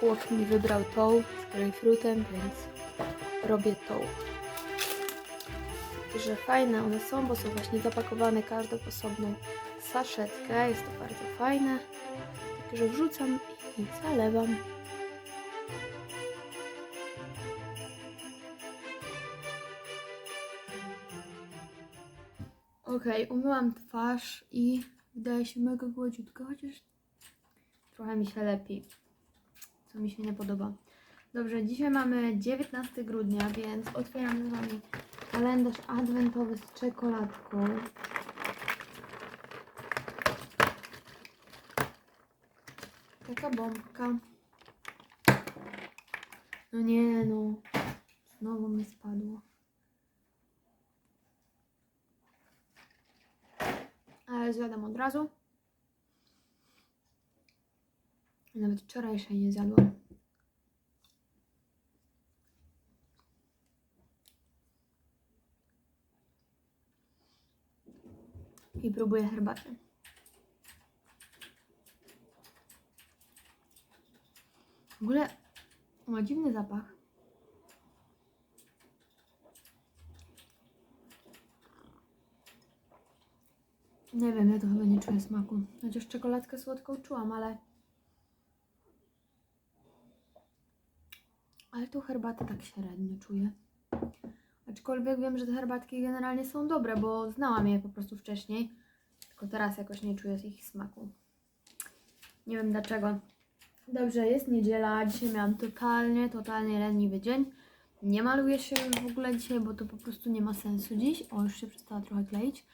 chłop mi wybrał tą z grejpfrutem, więc robię tą. Że fajne one są, bo są właśnie zapakowane każdą w osobną saszetkę. Jest to bardzo fajne. Także wrzucam i zalewam. Okej, umyłam twarz i wydaje się mega gładziutka, chociaż trochę mi się lepi, co mi się nie podoba. Dobrze, dzisiaj mamy 19 grudnia, więc otwieram z Wami kalendarz adwentowy z czekoladką. Taka bombka. No nie no, znowu mi spadło. Ale zjadam od razu. Nawet wczorajszej nie zjadłam. I próbuję herbaty. W ogóle ma dziwny zapach. Nie wiem, ja to chyba nie czuję smaku. Chociaż czekoladkę słodką czułam, ale... Ale tą herbatę tak średnio czuję. Aczkolwiek wiem, że te herbatki generalnie są dobre, bo znałam je po prostu wcześniej. Tylko teraz jakoś nie czuję ich smaku. Nie wiem dlaczego. Dobrze, jest niedziela. Dzisiaj miałam totalnie, totalnie leniwy dzień. Nie maluję się w ogóle dzisiaj, bo to po prostu nie ma sensu dziś. O, już się przestała trochę kleić.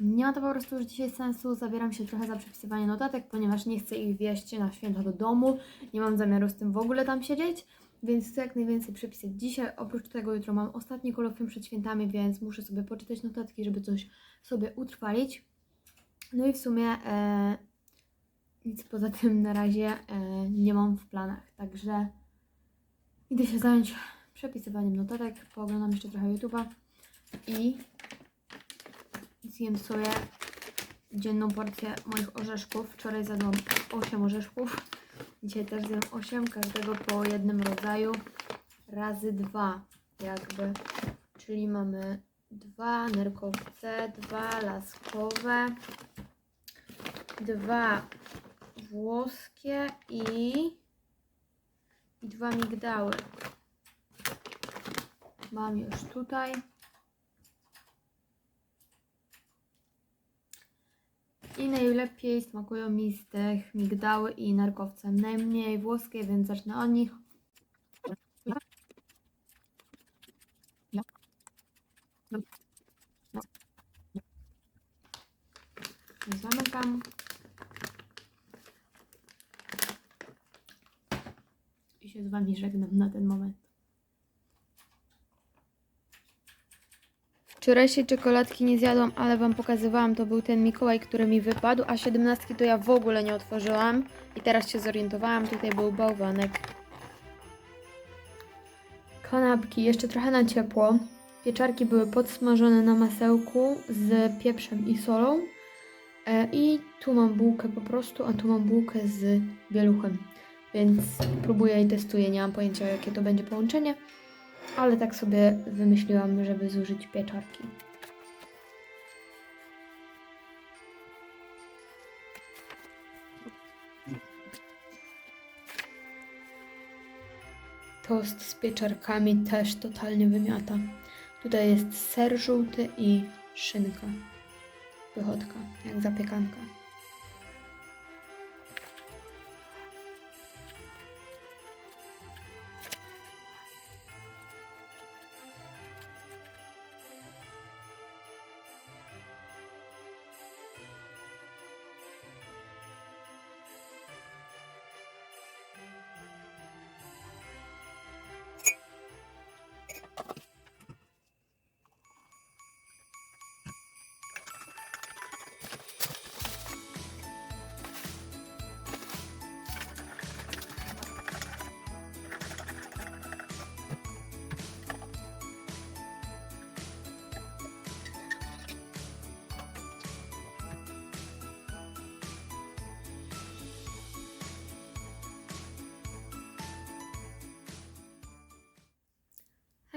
Nie ma to po prostu już dzisiaj sensu. Zabieram się trochę za przepisywanie notatek, ponieważ nie chcę ich wieść na święta do domu. Nie mam zamiaru z tym w ogóle tam siedzieć, więc chcę jak najwięcej przepisać dzisiaj. Oprócz tego jutro mam ostatni kolokwium przed świętami, więc muszę sobie poczytać notatki, żeby coś sobie utrwalić. No i w sumie e, nic poza tym na razie e, nie mam w planach, także idę się zająć przepisywaniem notatek, pooglądam jeszcze trochę YouTube'a i zjem sobie dzienną porcję moich orzeszków. Wczoraj zjadłam 8 orzeszków, dzisiaj też zjem 8, każdego po jednym rodzaju, razy dwa jakby, czyli mamy dwa nerkowce, dwa laskowe, dwa włoskie i, i dwa migdały. Mam już tutaj. I najlepiej smakują mi z tych migdały i nerkowce. Najmniej włoskie, więc zacznę od nich. Zamykam. I się z Wami żegnam na ten moment. Wczorajszej czekoladki nie zjadłam, ale Wam pokazywałam, to był ten Mikołaj, który mi wypadł, a 17 to ja w ogóle nie otworzyłam. I teraz się zorientowałam, tutaj był bałwanek. Kanapki, jeszcze trochę na ciepło. Pieczarki były podsmażone na masełku z pieprzem i solą. E, I tu mam bułkę po prostu, a tu mam bułkę z bieluchem. Więc próbuję i testuję, nie mam pojęcia jakie to będzie połączenie. Ale tak sobie wymyśliłam, żeby zużyć pieczarki. Tost z pieczarkami też totalnie wymiata. Tutaj jest ser żółty i szynka. Wychodka, jak zapiekanka.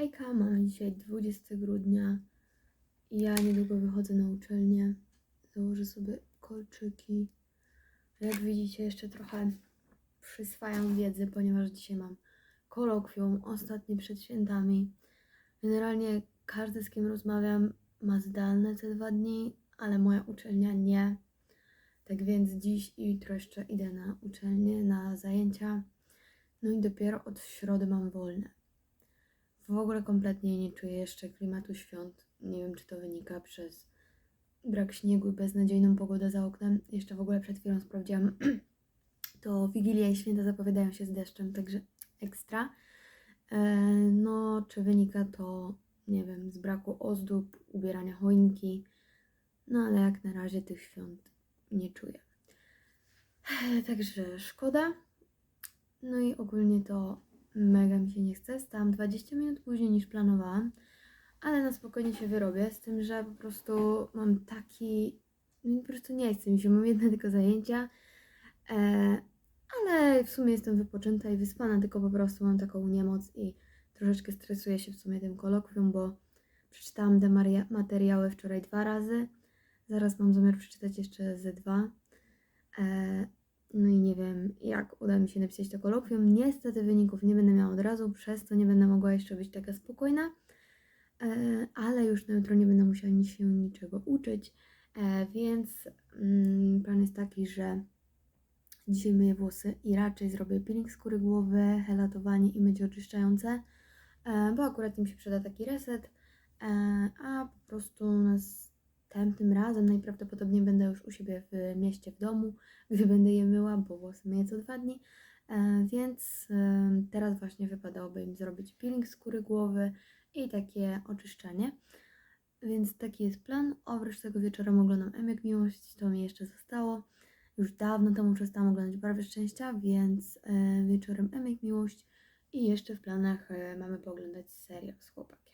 Hejka, mamy dzisiaj 20 grudnia i ja niedługo wychodzę na uczelnię. Założę sobie kolczyki. Jak widzicie, jeszcze trochę przyswajam wiedzy, ponieważ dzisiaj mam kolokwium, ostatnie przed świętami. Generalnie każdy, z kim rozmawiam, ma zdalne te dwa dni, ale moja uczelnia nie. Tak więc dziś i jutro jeszcze idę na uczelnię, na zajęcia. No i dopiero od środy mam wolne. W ogóle kompletnie nie czuję jeszcze klimatu świąt. Nie wiem, czy to wynika przez brak śniegu i beznadziejną pogodę za oknem. Jeszcze w ogóle przed chwilą sprawdziłam, to Wigilia i święta zapowiadają się z deszczem, także ekstra. E, No, czy wynika to, nie wiem, z braku ozdób, ubierania choinki. No, ale jak na razie tych świąt nie czuję. Także szkoda. No i ogólnie to mega mi się nie chce. Stałam 20 minut później niż planowałam, ale na spokojnie się wyrobię, z tym, że po prostu mam taki... No po prostu nie chcę mi się, mam jedne tylko zajęcia, e, ale w sumie jestem wypoczęta i wyspana, tylko po prostu mam taką niemoc i troszeczkę stresuję się w sumie tym kolokwium, bo przeczytałam te materiały wczoraj dwa razy, zaraz mam zamiar przeczytać jeszcze ze dwa. E, no i nie wiem, jak uda mi się napisać to kolokwium. Niestety wyników nie będę miała od razu, przez to nie będę mogła jeszcze być taka spokojna, e, ale już na jutro nie będę musiała się niczego uczyć, e, więc mm, plan jest taki, że dzisiaj myję włosy i raczej zrobię peeling skóry głowy, helatowanie i mycie oczyszczające, e, bo akurat im się przyda taki reset, a po prostu następnym razem najprawdopodobniej będę już u siebie w mieście w domu, gdy będę je myła, bo włosy myję co dwa dni, e, więc e, teraz właśnie wypadałoby im zrobić peeling skóry głowy i takie oczyszczenie. Więc taki jest plan. Oprócz tego wieczorem oglądam Emek Miłość, to mi jeszcze zostało. Już dawno temu przestałam oglądać Barwy Szczęścia, więc e, wieczorem Emek Miłość i jeszcze w planach mamy pooglądać serial z chłopakiem.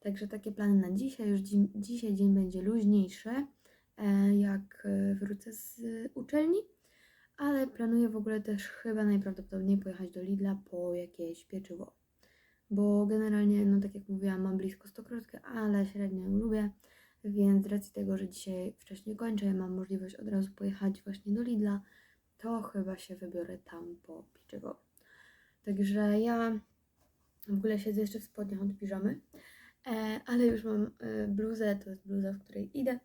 Także takie plany na dzisiaj. Już dzi- dzisiaj dzień będzie luźniejszy, e, jak e, wrócę z uczelni, ale planuję w ogóle też chyba najprawdopodobniej pojechać do Lidla po jakieś pieczywo. Bo generalnie, no tak jak mówiłam, mam blisko stokrotkę, ale średnio ją lubię. Więc z racji tego, że dzisiaj wcześniej kończę, mam możliwość od razu pojechać właśnie do Lidla, to chyba się wybiorę tam po pieczywo. Także ja w ogóle siedzę jeszcze w spodniach od piżamy, ale już mam e, bluzę, to jest bluza, w której idę,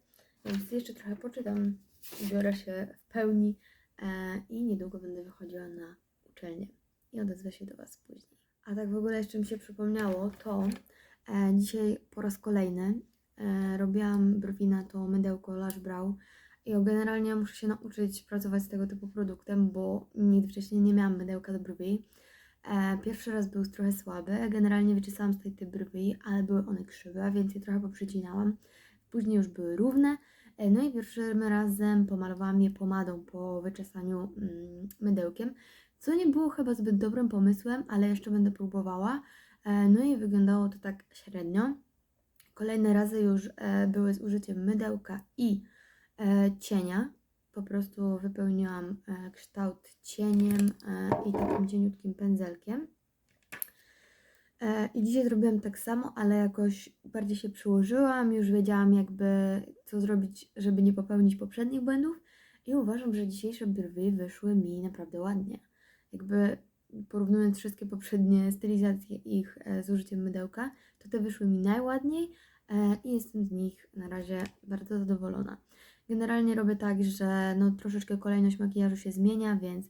więc jeszcze trochę poczytam, biorę się w pełni e, i niedługo będę wychodziła na uczelnię i odezwę się do Was później. A tak w ogóle jeszcze mi się przypomniało, to e, dzisiaj po raz kolejny e, robiłam brwi na to mydełko Lash Brow i generalnie muszę się nauczyć pracować z tego typu produktem, bo nigdy wcześniej nie miałam mydełka do brwi. E, pierwszy raz był trochę słaby, generalnie wyczesałam tej typ brwi, ale były one krzywe, więc je trochę poprzecinałam. Później już były równe, e, no i pierwszym razem pomalowałam je pomadą po wyczesaniu mm, mydełkiem, co nie było chyba zbyt dobrym pomysłem, ale jeszcze będę próbowała. E, no i wyglądało to tak średnio. Kolejne razy już były z użyciem mydełka i cienia. Po prostu wypełniłam e, kształt cieniem e, i takim cieniutkim pędzelkiem. E, I dzisiaj zrobiłam tak samo, ale jakoś bardziej się przyłożyłam, już wiedziałam jakby co zrobić, żeby nie popełnić poprzednich błędów i uważam, że dzisiejsze brwi wyszły mi naprawdę ładnie. Jakby porównując wszystkie poprzednie stylizacje ich z użyciem mydełka, to te wyszły mi najładniej i jestem z nich na razie bardzo zadowolona. Generalnie robię tak, że no troszeczkę kolejność makijażu się zmienia, więc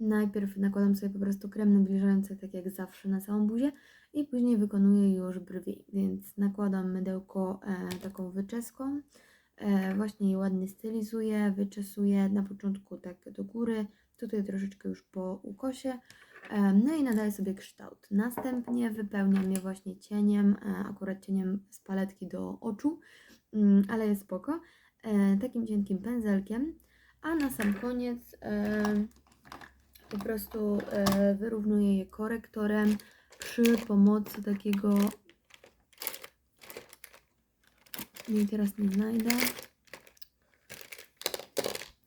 najpierw nakładam sobie po prostu krem nawilżający, tak jak zawsze na całą buzię i później wykonuję już brwi, więc nakładam mydełko e, taką wyczeską, e, właśnie je ładnie stylizuję, wyczesuję na początku tak do góry, tutaj troszeczkę już po ukosie, e, no i nadaję sobie kształt. Następnie wypełniam je właśnie cieniem, e, akurat cieniem z paletki do oczu, mm, ale jest spoko, takim cienkim pędzelkiem, a na sam koniec e, po prostu e, wyrównuję je korektorem przy pomocy takiego. Nie, teraz nie znajdę.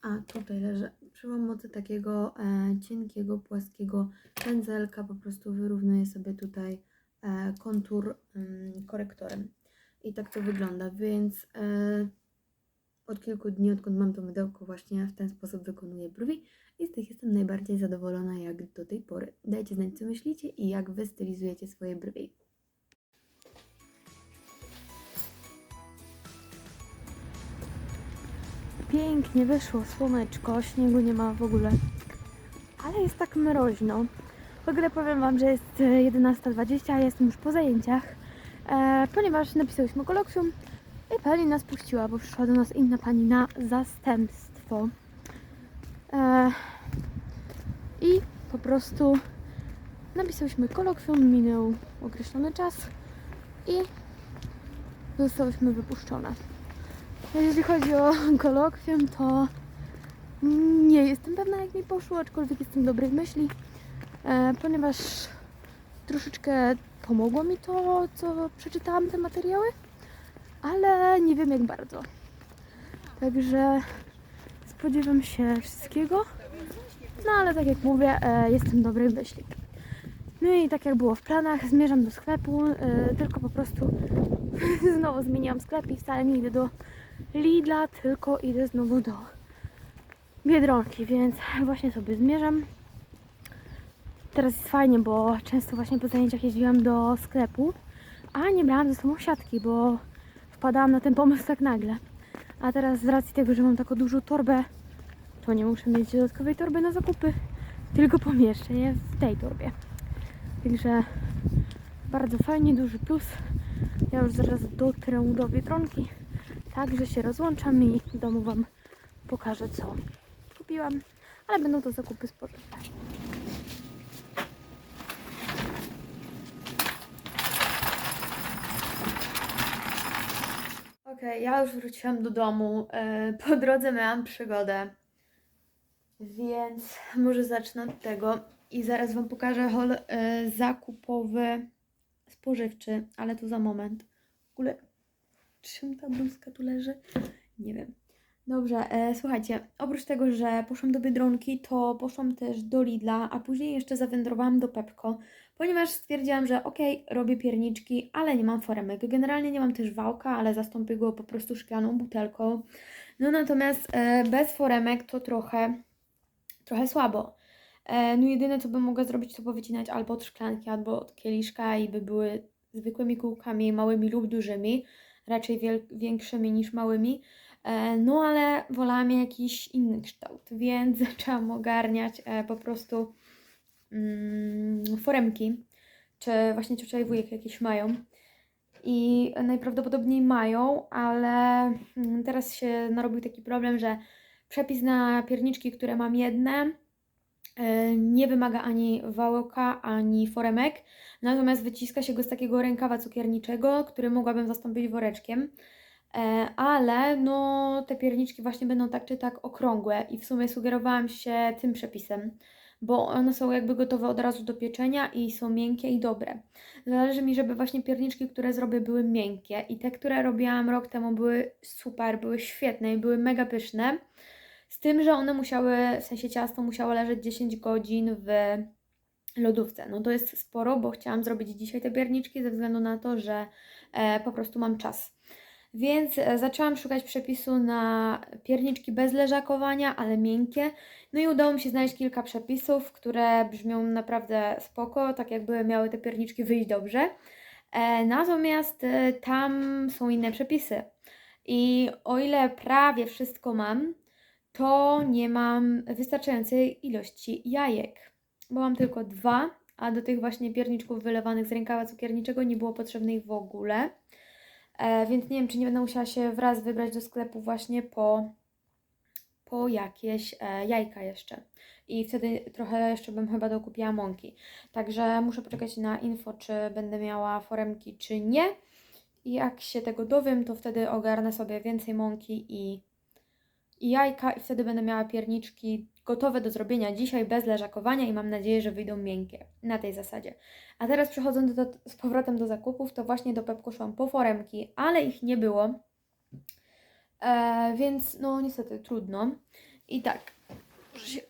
A tutaj leży. Przy pomocy takiego e, cienkiego, płaskiego pędzelka po prostu wyrównuję sobie tutaj e, kontur mm, korektorem. I tak to wygląda, więc e, od kilku dni, odkąd mam to mydełko, właśnie w ten sposób wykonuję brwi i z tych jestem najbardziej zadowolona jak do tej pory. Dajcie znać, co myślicie i jak wy stylizujecie swoje brwi. Pięknie wyszło słoneczko, śniegu nie ma w ogóle, ale jest tak mroźno. W ogóle powiem Wam, że jest e, 11.20, a jestem już po zajęciach, e, ponieważ napisałyśmy kolokwium i pani nas puściła, bo przyszła do nas inna pani na zastępstwo. E, I po prostu napisałyśmy kolokwium, minął określony czas i zostałyśmy wypuszczone. Jeśli chodzi o kolokwium, to nie jestem pewna jak mi poszło, aczkolwiek jestem dobrej myśli, e, ponieważ troszeczkę pomogło mi to, co przeczytałam te materiały, ale nie wiem jak bardzo. Także spodziewam się wszystkiego, no ale tak jak mówię, e, jestem dobrej myśli. No i tak jak było w planach, zmierzam do sklepu, e, tylko po prostu znowu zmieniłam sklep i wcale nie idę do Lidla, tylko idę znowu do Biedronki, więc właśnie sobie zmierzam. Teraz jest fajnie, bo często właśnie po zajęciach jeździłam do sklepu, a nie brałam ze sobą siatki, bo wpadałam na ten pomysł tak nagle. A teraz z racji tego, że mam taką dużą torbę, to nie muszę mieć dodatkowej torby na zakupy, tylko pomieszczę je w tej torbie. Także bardzo fajnie, duży plus. Ja już zaraz dotrę do Biedronki. Także się rozłączam i w domu Wam pokażę, co kupiłam, ale będą to zakupy spożywcze. Okej, ja już wróciłam do domu. E, Po drodze miałam przygodę, więc może zacznę od tego i zaraz Wam pokażę haul e, zakupowy, spożywczy, ale to za moment. W ogóle czym ta bluzka tu leży? Nie wiem. Dobrze, e, słuchajcie, oprócz tego, że poszłam do Biedronki, to poszłam też do Lidla, a później jeszcze zawędrowałam do Pepko, ponieważ stwierdziłam, że okej, robię pierniczki, ale nie mam foremek. Generalnie nie mam też wałka, ale zastąpię go po prostu szklaną butelką. No natomiast e, bez foremek to trochę, trochę słabo. E, no jedyne, co bym mogła zrobić, to powycinać albo od szklanki, albo od kieliszka i by były zwykłymi kółkami, małymi lub dużymi raczej większymi niż małymi. E, No ale wolałam jakiś inny kształt, więc zaczęłam ogarniać e, po prostu mm, foremki, czy właśnie ciocia i wujek jakieś mają. I najprawdopodobniej mają, ale mm, teraz się narobił taki problem, że przepis na pierniczki, które mam jedne, e, nie wymaga ani wałka, ani foremek. Natomiast wyciska się go z takiego rękawa cukierniczego, który mogłabym zastąpić woreczkiem. E, ale no te pierniczki właśnie będą tak czy tak okrągłe i w sumie sugerowałam się tym przepisem, bo one są jakby gotowe od razu do pieczenia i są miękkie i dobre. Zależy mi, żeby właśnie pierniczki, które zrobię, były miękkie i te, które robiłam rok temu były super, były świetne i były mega pyszne. Z tym, że one musiały, w sensie ciasto musiało leżeć 10 godzin w lodówce. No to jest sporo, bo chciałam zrobić dzisiaj te pierniczki ze względu na to, że e, po prostu mam czas. Więc e, zaczęłam szukać przepisu na pierniczki bez leżakowania, ale miękkie. No i udało mi się znaleźć kilka przepisów, które brzmią naprawdę spoko, tak jakby miały te pierniczki wyjść dobrze. E, natomiast e, tam są inne przepisy. I o ile prawie wszystko mam, to nie mam wystarczającej ilości jajek bo mam tylko dwa, a do tych właśnie pierniczków wylewanych z rękawa cukierniczego nie było potrzebnej ich w ogóle. E, więc nie wiem, czy nie będę musiała się wraz wybrać do sklepu właśnie po, po jakieś e, jajka jeszcze. I wtedy trochę jeszcze bym chyba dokupiła mąki. Także muszę poczekać na info, czy będę miała foremki, czy nie. I jak się tego dowiem, to wtedy ogarnę sobie więcej mąki i, i jajka i wtedy będę miała pierniczki gotowe do zrobienia dzisiaj bez leżakowania i mam nadzieję, że wyjdą miękkie na tej zasadzie. A teraz przechodząc do, z powrotem do zakupów, to właśnie do Pepko szłam po foremki, ale ich nie było, e, więc no niestety trudno. I tak, może się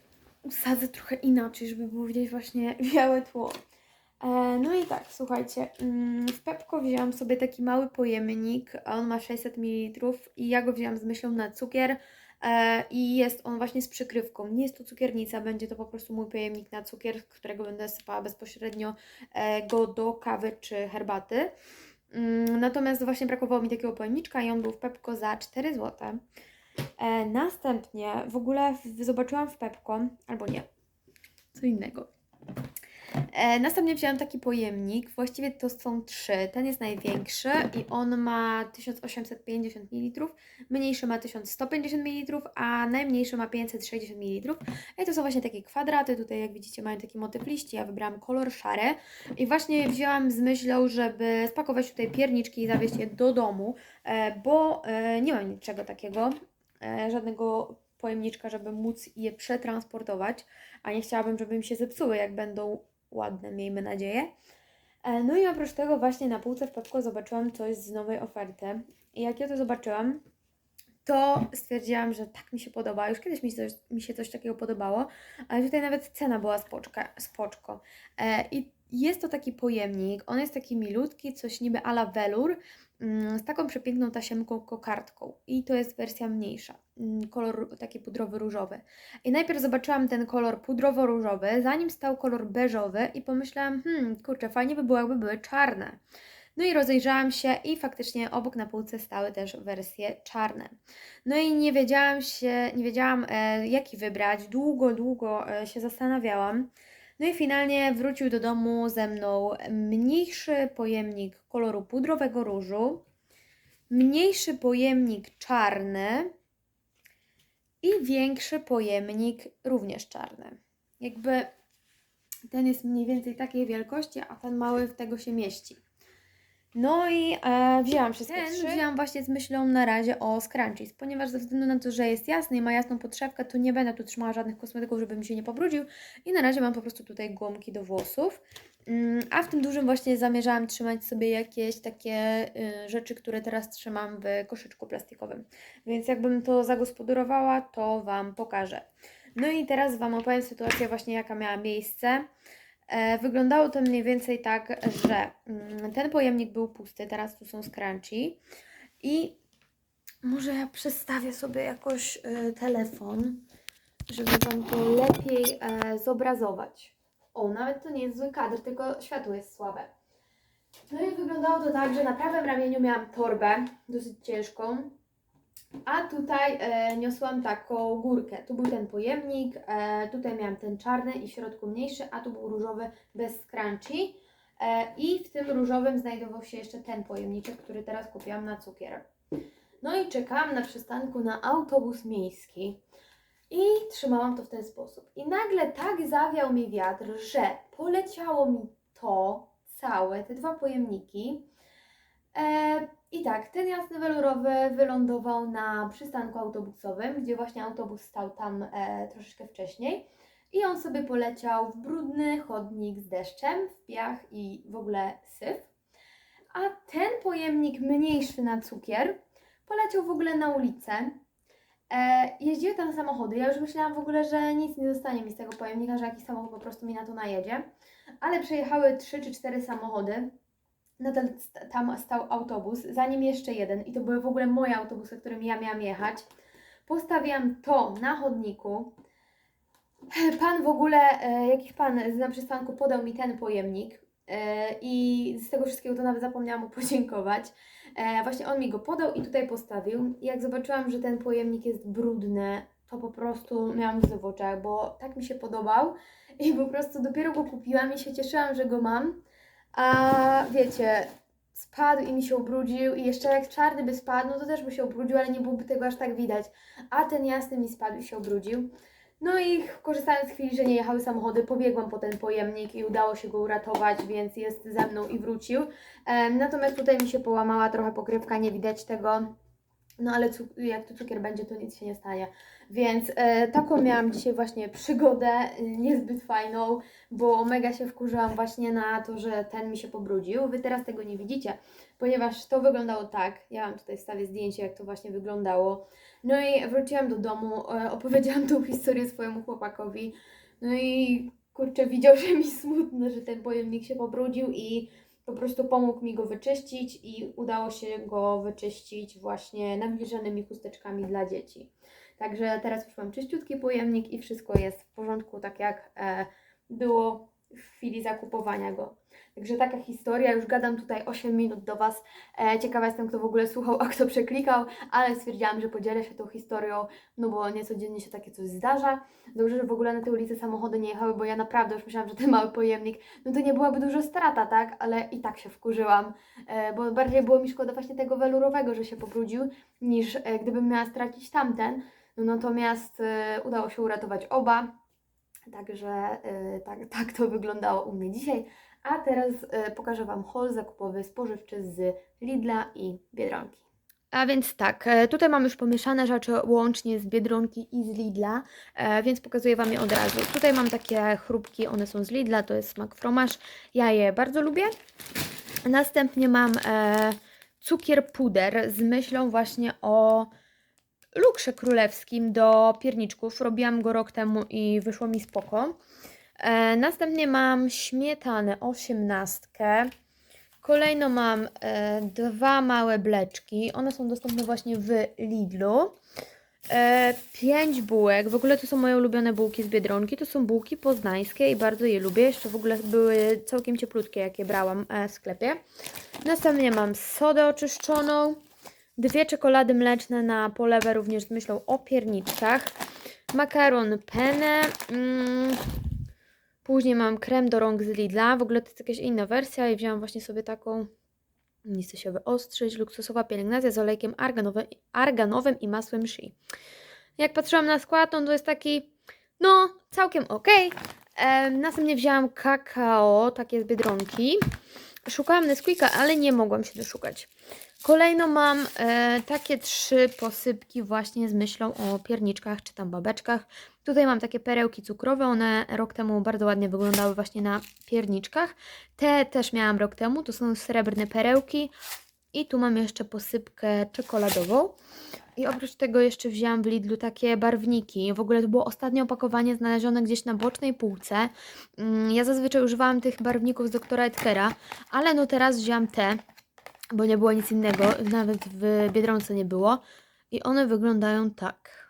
usadzę trochę inaczej, żeby było widać właśnie białe tło. E, no i tak, słuchajcie, mm, w Pepko wzięłam sobie taki mały pojemnik, on ma 600 ml i ja go wzięłam z myślą na cukier i jest on właśnie z przykrywką. Nie jest to cukiernica, będzie to po prostu mój pojemnik na cukier, którego będę sypała bezpośrednio e, go do kawy czy herbaty. Mm, Natomiast właśnie brakowało mi takiego pojemniczka i on był w Pepko za 4 zł. E, następnie w ogóle zobaczyłam w Pepko, albo nie, co innego. E, następnie wziąłem taki pojemnik, właściwie to są trzy. Ten jest największy i on ma 1850 ml, mniejszy ma 1150 ml, a najmniejszy ma 560 ml. I to są właśnie takie kwadraty, tutaj jak widzicie mają taki motyw liści, ja wybrałam kolor szary i właśnie wzięłam z myślą, żeby spakować tutaj pierniczki i zawieźć je do domu, e, bo e, nie mam niczego takiego, e, żadnego pojemniczka, żeby móc je przetransportować, a nie chciałabym, żeby mi się zepsuły, jak będą ładne, miejmy nadzieję. E, No i oprócz tego właśnie na półce w Pepko zobaczyłam coś z nowej oferty. I jak ja to zobaczyłam, to stwierdziłam, że tak mi się podoba. Już kiedyś mi coś, mi się coś takiego podobało, ale tutaj nawet cena była spoczka, spoczko. E, I jest to taki pojemnik, on jest taki milutki, coś niby ala welur, mm, z taką przepiękną tasiemką kokardką. I to jest wersja mniejsza, mm, kolor taki pudrowy różowy. I najpierw zobaczyłam ten kolor pudrowo-różowy, zanim stał kolor beżowy i pomyślałam, hmm, kurczę, fajnie by było, jakby były czarne. No i rozejrzałam się i faktycznie obok na półce stały też wersje czarne. No i nie wiedziałam się, nie wiedziałam e, jaki wybrać. Długo, długo e, się zastanawiałam. No i finalnie wrócił do domu ze mną mniejszy pojemnik koloru pudrowego różu, mniejszy pojemnik czarny i większy pojemnik również czarny. Jakby ten jest mniej więcej takiej wielkości, a ten mały w tego się mieści. No i e, wzięłam wszystkie Ten trzy. Wzięłam właśnie z myślą na razie o scrunchies, ponieważ ze względu na to, że jest jasny i ma jasną podszewkę, to nie będę tu trzymała żadnych kosmetyków, żeby mi się nie pobrudził i na razie mam po prostu tutaj gumki do włosów. Mm, A w tym dużym właśnie zamierzałam trzymać sobie jakieś takie y, rzeczy, które teraz trzymam w koszyczku plastikowym. Więc jakbym to zagospodarowała, to Wam pokażę. No i teraz Wam opowiem sytuację właśnie, jaka miała miejsce. E, Wyglądało to mniej więcej tak, że mm, ten pojemnik był pusty, teraz tu są scrunchie i może ja przestawię sobie jakoś e, telefon, żeby Wam to lepiej e, zobrazować. O, nawet to nie jest zły kadr, tylko światło jest słabe. No i wyglądało to tak, że na prawym ramieniu miałam torbę, dosyć ciężką, a tutaj e, niosłam taką górkę. Tu był ten pojemnik, e, tutaj miałam ten czarny i w środku mniejszy, a tu był różowy bez scrunchie. E, I w tym różowym znajdował się jeszcze ten pojemniczek, który teraz kupiłam na cukier. No i czekałam na przystanku na autobus miejski i trzymałam to w ten sposób. I nagle tak zawiał mi wiatr, że poleciało mi to całe, te dwa pojemniki. E, I tak, ten jasny welurowy wylądował na przystanku autobusowym, gdzie właśnie autobus stał tam e, troszeczkę wcześniej. I on sobie poleciał w brudny chodnik z deszczem, w piach i w ogóle syf. A ten pojemnik mniejszy na cukier poleciał w ogóle na ulicę. E, jeździły tam samochody. Ja już myślałam w ogóle, że nic nie zostanie mi z tego pojemnika, że jakiś samochód po prostu mi na to najedzie. Ale przejechały 3 czy 4 samochody. Nadal tam stał autobus, za nim jeszcze jeden i to były w ogóle moje autobusy, którymi ja miałam jechać. Postawiłam to na chodniku. Pan w ogóle, e, jakiś pan na przystanku podał mi ten pojemnik e, i z tego wszystkiego to nawet zapomniałam mu podziękować. E, właśnie on mi go podał i tutaj postawił. Jak zobaczyłam, że ten pojemnik jest brudny, to po prostu miałam łzy w oczach, bo tak mi się podobał i po prostu dopiero go kupiłam i się cieszyłam, że go mam. A wiecie, spadł i mi się ubrudził i jeszcze jak czarny by spadł, no to też by się ubrudził, ale nie byłoby tego aż tak widać. A ten jasny mi spadł i się ubrudził. No i korzystając z chwili, że nie jechały samochody, pobiegłam po ten pojemnik i udało się go uratować, więc jest ze mną i wrócił. Natomiast tutaj mi się połamała trochę pokrywka, nie widać tego. No ale jak tu cukier będzie, to nic się nie stanie. Więc e, taką miałam dzisiaj właśnie przygodę, niezbyt fajną, bo mega się wkurzyłam właśnie na to, że ten mi się pobrudził. Wy teraz tego nie widzicie, ponieważ to wyglądało tak. Ja Wam tutaj wstawię zdjęcie, jak to właśnie wyglądało. No i wróciłam do domu, e, opowiedziałam tą historię swojemu chłopakowi. No i kurczę, widział, że mi smutno, że ten pojemnik się pobrudził i po prostu pomógł mi go wyczyścić i udało się go wyczyścić właśnie nawilżanymi chusteczkami dla dzieci. Także teraz już mam czyściutki pojemnik i wszystko jest w porządku, tak jak e, było w chwili zakupowania go. Także taka historia, już gadam tutaj 8 minut do Was. E, ciekawa jestem, kto w ogóle słuchał, a kto przeklikał, ale stwierdziłam, że podzielę się tą historią, no bo niecodziennie się takie coś zdarza. Dobrze, że w ogóle na tej ulicy samochody nie jechały, bo ja naprawdę już myślałam, że ten mały pojemnik, no to nie byłaby duża strata, tak? Ale i tak się wkurzyłam, e, bo bardziej było mi szkoda właśnie tego welurowego, że się pobrudził, niż e, gdybym miała stracić tamten. No natomiast e, udało się uratować oba. Także e, tak, tak to wyglądało u mnie dzisiaj. A teraz e, pokażę Wam haul zakupowy spożywczy z Lidla i Biedronki. A więc tak, e, tutaj mam już pomieszane rzeczy łącznie z Biedronki i z Lidla, e, więc pokazuję Wam je od razu. Tutaj mam takie chrupki, one są z Lidla, to jest smak fromage. Ja je bardzo lubię. Następnie mam e, cukier puder z myślą właśnie o lukrze królewskim do pierniczków. Robiłam go rok temu i wyszło mi spoko. E, następnie mam śmietanę osiemnastkę. Kolejno mam e, dwa małe bleczki. One są dostępne właśnie w Lidlu. E, pięć bułek. W ogóle to są moje ulubione bułki z Biedronki. To są bułki poznańskie i bardzo je lubię. Jeszcze w ogóle były całkiem cieplutkie, jakie brałam w sklepie. Następnie mam sodę oczyszczoną. Dwie czekolady mleczne na polewę również z myślą o pierniczkach. Makaron penne. Mm. Później mam krem do rąk z Lidla. W ogóle to jest jakaś inna wersja i wzięłam właśnie sobie taką, nie chcę się wyostrzyć, luksusowa pielęgnacja z olejkiem arganowym, arganowym i masłem shea. Jak patrzyłam na skład, no to jest taki, no, całkiem ok. Następnie wzięłam kakao, takie z Biedronki. Szukałam Nesquika, ale nie mogłam się doszukać. Kolejno mam e, takie trzy posypki właśnie z myślą o pierniczkach czy tam babeczkach. Tutaj mam takie perełki cukrowe, one rok temu bardzo ładnie wyglądały właśnie na pierniczkach. Te też miałam rok temu, to są srebrne perełki. I tu mam jeszcze posypkę czekoladową. I oprócz tego jeszcze wzięłam w Lidlu takie barwniki. W ogóle to było ostatnie opakowanie znalezione gdzieś na bocznej półce. Mm, Ja zazwyczaj używałam tych barwników z doktora Edkera, ale no teraz wzięłam te, bo nie było nic innego, nawet w Biedronce nie było. I one wyglądają tak.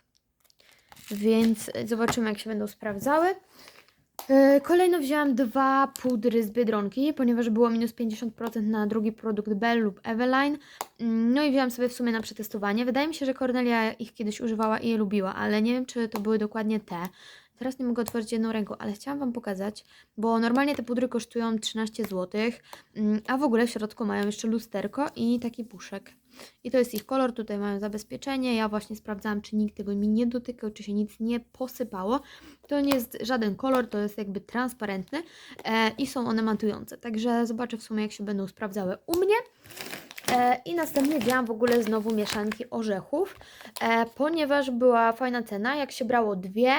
Więc zobaczymy, jak się będą sprawdzały. E, Kolejno wzięłam dwa pudry z Biedronki, ponieważ było minus 50% na drugi produkt Bell lub Eveline. Mm, No i wzięłam sobie w sumie na przetestowanie. Wydaje mi się, że Cornelia ich kiedyś używała i je lubiła, ale nie wiem, czy to były dokładnie te. Teraz nie mogę otworzyć jedną ręką, ale chciałam Wam pokazać, bo normalnie te pudry kosztują 13 zł, mm, a w ogóle w środku mają jeszcze lusterko i taki puszek. I to jest ich kolor, tutaj mają zabezpieczenie. Ja właśnie sprawdzałam, czy nikt tego mi nie dotykał, czy się nic nie posypało. To nie jest żaden kolor, to jest jakby transparentny e, i są one matujące. Także zobaczę w sumie, jak się będą sprawdzały u mnie. E, I następnie wzięłam w ogóle znowu mieszanki orzechów, e, ponieważ była fajna cena. Jak się brało dwie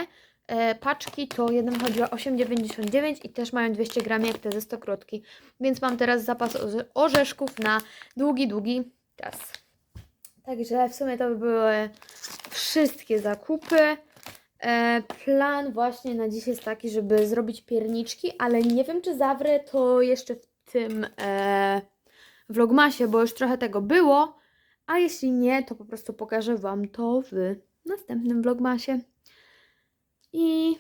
e, paczki, to jedna wychodziła 8,99 i też mają 200 gram jak te ze stokrotki. Więc mam teraz zapas orze- orzeszków na długi, długi czas. Także w sumie to by były wszystkie zakupy. E, plan właśnie na dziś jest taki, żeby zrobić pierniczki, ale nie wiem, czy zawrę to jeszcze w tym e, vlogmasie, bo już trochę tego było. A jeśli nie, to po prostu pokażę Wam to w następnym vlogmasie. I,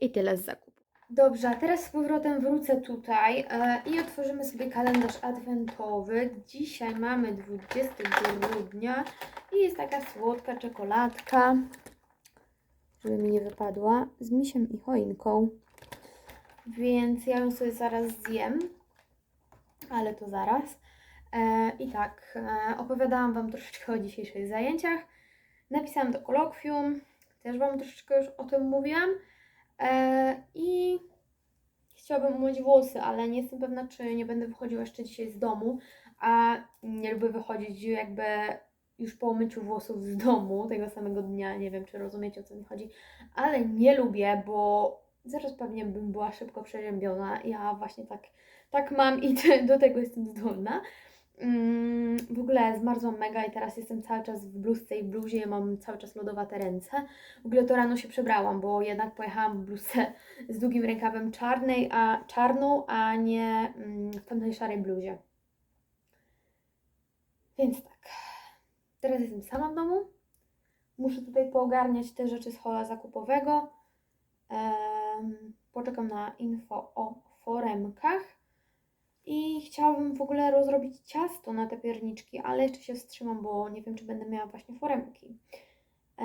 i tyle z zakupu. Dobrze, a teraz z powrotem wrócę tutaj e, i otworzymy sobie kalendarz adwentowy. Dzisiaj mamy 20 grudnia i jest taka słodka czekoladka, żeby mi nie wypadła, z misiem i choinką. Więc ja ją sobie zaraz zjem, ale to zaraz. E, I tak, e, opowiadałam Wam troszeczkę o dzisiejszych zajęciach. Napisałam do kolokwium, też Wam troszeczkę już o tym mówiłam. E, I chciałabym umyć włosy, ale nie jestem pewna, czy nie będę wychodziła jeszcze dzisiaj z domu, a nie lubię wychodzić jakby już po umyciu włosów z domu tego samego dnia. Nie wiem, czy rozumiecie o co mi chodzi, ale nie lubię, bo zaraz pewnie bym była szybko przeziębiona. Ja właśnie tak, tak mam i do tego jestem zdolna. Mm, w ogóle zmarzłam mega i teraz jestem cały czas w bluzce i w bluzie, mam cały czas lodowate ręce. W ogóle to rano się przebrałam, bo jednak pojechałam w bluzce z długim rękawem czarnej, a czarną, a nie mm, w tamtej szarej bluzie. Więc tak. Teraz jestem sama w domu. Muszę tutaj poogarniać te rzeczy z hola zakupowego. Poczekam na info o foremkach. I chciałabym w ogóle rozrobić ciasto na te pierniczki, ale jeszcze się wstrzymam, bo nie wiem, czy będę miała właśnie foremki. E,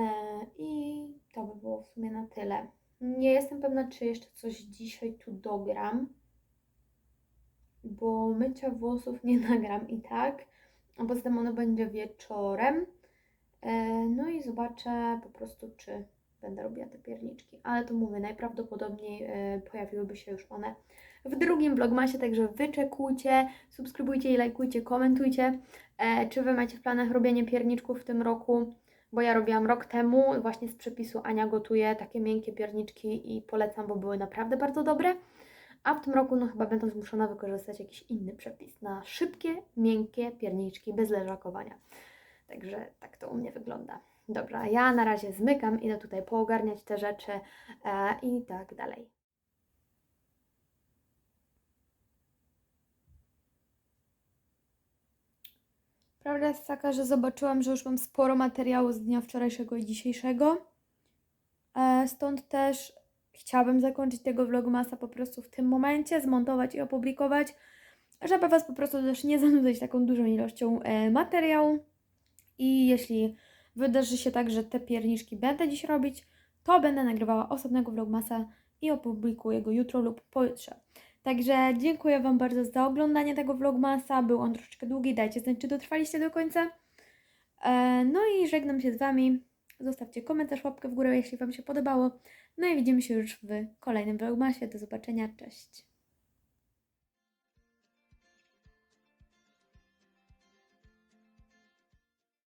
I to by było w sumie na tyle. Nie jestem pewna, czy jeszcze coś dzisiaj tu dogram, bo mycia włosów nie nagram i tak, a poza tym ono będzie wieczorem. E, No i zobaczę po prostu, czy będę robiła te pierniczki. Ale to mówię, najprawdopodobniej e, pojawiłyby się już one w drugim vlogmasie, także wyczekujcie, subskrybujcie i lajkujcie, komentujcie, e, czy Wy macie w planach robienie pierniczków w tym roku, bo ja robiłam rok temu, właśnie z przepisu Ania gotuje takie miękkie pierniczki i polecam, bo były naprawdę bardzo dobre. A w tym roku no chyba będę zmuszona wykorzystać jakiś inny przepis na szybkie, miękkie pierniczki bez leżakowania. Także tak to u mnie wygląda. Dobra, ja na razie zmykam, idę tutaj poogarniać te rzeczy e, i tak dalej. Prawda jest taka, że zobaczyłam, że już mam sporo materiału z dnia wczorajszego i dzisiejszego. E, Stąd też chciałabym zakończyć tego vlogmasa po prostu w tym momencie, zmontować i opublikować, żeby Was po prostu też nie zanudzać taką dużą ilością e, materiału. I jeśli wydarzy się tak, że te pierniczki będę dziś robić, to będę nagrywała osobnego vlogmasa i opublikuję go jutro lub pojutrze. Także dziękuję Wam bardzo za oglądanie tego vlogmasa. Był on troszeczkę długi. Dajcie znać, czy dotrwaliście do końca. E, No i żegnam się z Wami. Zostawcie komentarz, łapkę w górę, jeśli Wam się podobało. No i widzimy się już w kolejnym vlogmasie. Do zobaczenia. Cześć.